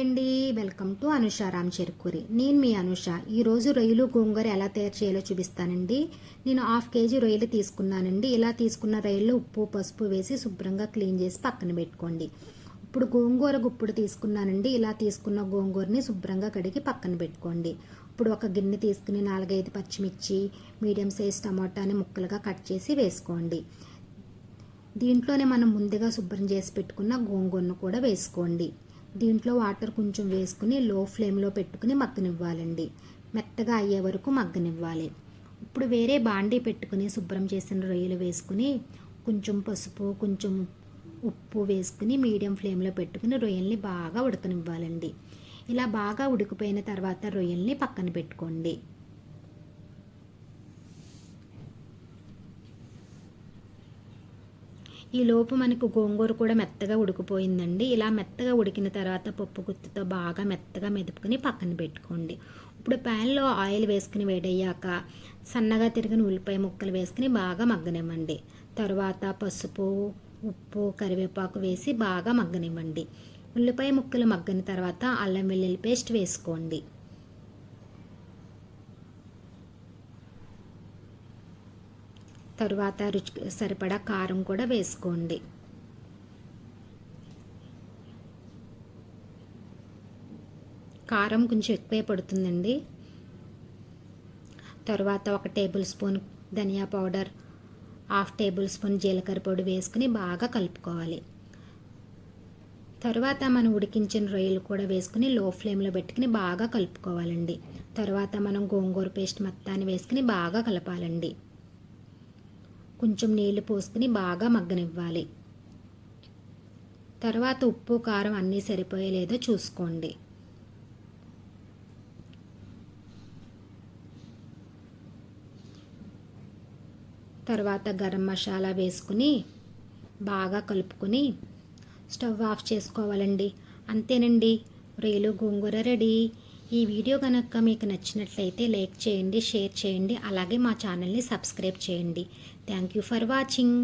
Hi అండి. Welcome to Anusha Ram Cherukuri. నేను మీ అనుష. ఈరోజు రొయ్యలు గోంగూర ఎలా తయారు చేయాలో చూపిస్తానండి. నేను హాఫ్ కేజీ రొయ్యలు తీసుకున్నానండి. ఇలా తీసుకున్న రొయ్యలు ఉప్పు పసుపు వేసి శుభ్రంగా క్లీన్ చేసి పక్కన పెట్టుకోండి. ఇప్పుడు గోంగూర గుప్పుడు తీసుకున్నానండి. ఇలా తీసుకున్న గోంగూరని శుభ్రంగా కడిగి పక్కన పెట్టుకోండి. ఇప్పుడు ఒక గిన్నె తీసుకుని నాలుగైదు పచ్చిమిర్చి మీడియం సైజ్ టమాటాని ముక్కలుగా కట్ చేసి వేసుకోండి. దీంట్లోనే మనం ముందుగా శుభ్రం చేసి పెట్టుకున్న గోంగూరను కూడా వేసుకోండి. దీంట్లో వాటర్ కొంచెం వేసుకుని లో ఫ్లేమ్లో పెట్టుకుని మగ్గనివ్వాలండి. మెత్తగా అయ్యే వరకు మగ్గనివ్వాలి. ఇప్పుడు వేరే బాండీ పెట్టుకుని శుభ్రం చేసిన రొయ్యలు వేసుకుని కొంచెం పసుపు కొంచెం ఉప్పు వేసుకుని మీడియం ఫ్లేమ్లో పెట్టుకుని రొయ్యల్ని బాగా ఉడకనివ్వాలండి. ఇలా బాగా ఉడికిపోయిన తర్వాత రొయ్యల్ని పక్కన పెట్టుకోండి. ఈ లోపు మనకు గోంగూర కూడా మెత్తగా ఉడికిపోయిందండి. ఇలా మెత్తగా ఉడికిన తర్వాత పప్పు గుత్తితో బాగా మెత్తగా మెదుపుకొని పక్కన పెట్టుకోండి. ఇప్పుడు ప్యాన్లో ఆయిల్ వేసుకుని వేడయ్యాక సన్నగా తిరిగిన ఉల్లిపాయ ముక్కలు వేసుకుని బాగా మగ్గనివ్వండి. తర్వాత పసుపు ఉప్పు కరివేపాకు వేసి బాగా మగ్గనివ్వండి. ఉల్లిపాయ ముక్కలు మగ్గిన తర్వాత అల్లం వెల్లుల్లి పేస్ట్ వేసుకోండి. తరువాత రుచి సరిపడా కారం కూడా వేసుకోండి. కారం కొంచెం ఎక్కువే పడుతుందండి. తర్వాత ఒక టేబుల్ స్పూన్ ధనియా పౌడర్ హాఫ్ టేబుల్ స్పూన్ జీలకర్ర పొడి వేసుకుని బాగా కలుపుకోవాలి. తర్వాత మనం ఉడికించిన రొయ్యలు కూడా వేసుకుని లో ఫ్లేమ్లో పెట్టుకుని బాగా కలుపుకోవాలండి. తర్వాత మనం గోంగూర పేస్ట్ మొత్తాన్ని వేసుకుని బాగా కలపాలండి. కొంచెం నీళ్ళు పోసుకుని బాగా మగ్గనివ్వాలి. తర్వాత ఉప్పు కారం అన్నీ సరిపోయలేదో చూసుకోండి. తర్వాత గరం మసాలా వేసుకుని బాగా కలుపుకొని స్టవ్ ఆఫ్ చేసుకోవాలండి. అంతేనండి. రొయ్యలు గోంగూర రెడీ. ఈ వీడియో కనుక మీకు నచ్చినట్లయితే లైక్ చేయండి షేర్ చేయండి అలాగే మా ఛానల్ని సబ్స్క్రైబ్ చేయండి. Thank you for watching.